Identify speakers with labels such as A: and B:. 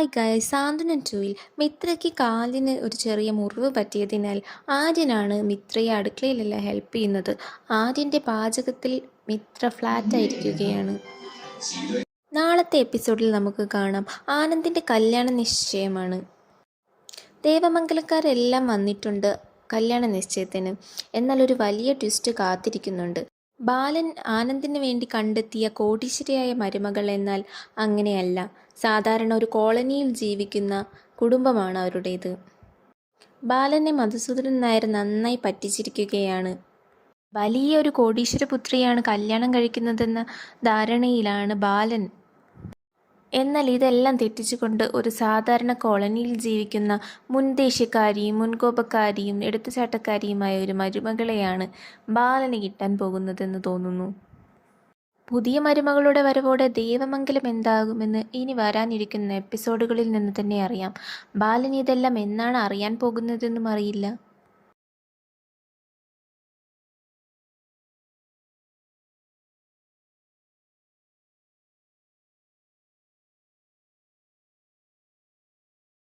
A: Hi ഗായ് സാന്ത്വനം ടൂയിൽ മിത്രയ്ക്ക് കാലിന് ഒരു ചെറിയ മുറിവ് പറ്റിയതിനാൽ ആര്യനാണ് മിത്രയെ അടുക്കളയിലല്ല ഹെൽപ്പ് ചെയ്യുന്നത്. ആര്യന്റെ പാചകത്തിൽ മിത്ര ഫ്ലാറ്റായിരിക്കുകയാണ് നാളത്തെ എപ്പിസോഡിൽ നമുക്ക് കാണാം. ആനന്ദിന്റെ കല്യാണ നിശ്ചയമാണ്. ദേവമംഗലക്കാരെല്ലാം വന്നിട്ടുണ്ട് കല്യാണ നിശ്ചയത്തിന്. എന്നാൽ ഒരു വലിയ ട്വിസ്റ്റ് കാത്തിരിക്കുന്നുണ്ട്. ബാലൻ ആനന്ദിന് വേണ്ടി കണ്ടെത്തിയ കോടീശ്വരിയായ മരുമകൾ എന്നാൽ അങ്ങനെയല്ല. സാധാരണ ഒരു കോളനിയിൽ ജീവിക്കുന്ന കുടുംബമാണ് അവരുടേത്. ബാലനെ മധുസൂദനൻ നായർ നന്നായി പറ്റിച്ചിരിക്കുകയാണ്. വലിയൊരു കോടീശ്വര പുത്രിയാണ് കല്യാണം കഴിക്കുന്നതെന്ന ധാരണയിലാണ് ബാലൻ എന്നാൽ ഇതെല്ലാം തെറ്റിച്ചുകൊണ്ട് ഒരു സാധാരണ കോളനിയിൽ ജീവിക്കുന്ന മുൻദേശക്കാരിയും മുൻകോപക്കാരിയും എടുത്തുചാട്ടക്കാരിയുമായ ഒരു മരുമകളെയാണ് ബാലന് കിട്ടാൻ പോകുന്നതെന്ന് തോന്നുന്നു. പുതിയ മരുമകളുടെ വരവോടെ ദൈവമംഗലം എന്താകുമെന്ന് ഇനി വരാനിരിക്കുന്ന എപ്പിസോഡുകളിൽ നിന്ന് തന്നെ അറിയാം. ബാലൻ ഇതെല്ലാം എന്നാണ് അറിയാൻ പോകുന്നതെന്നും അറിയില്ല.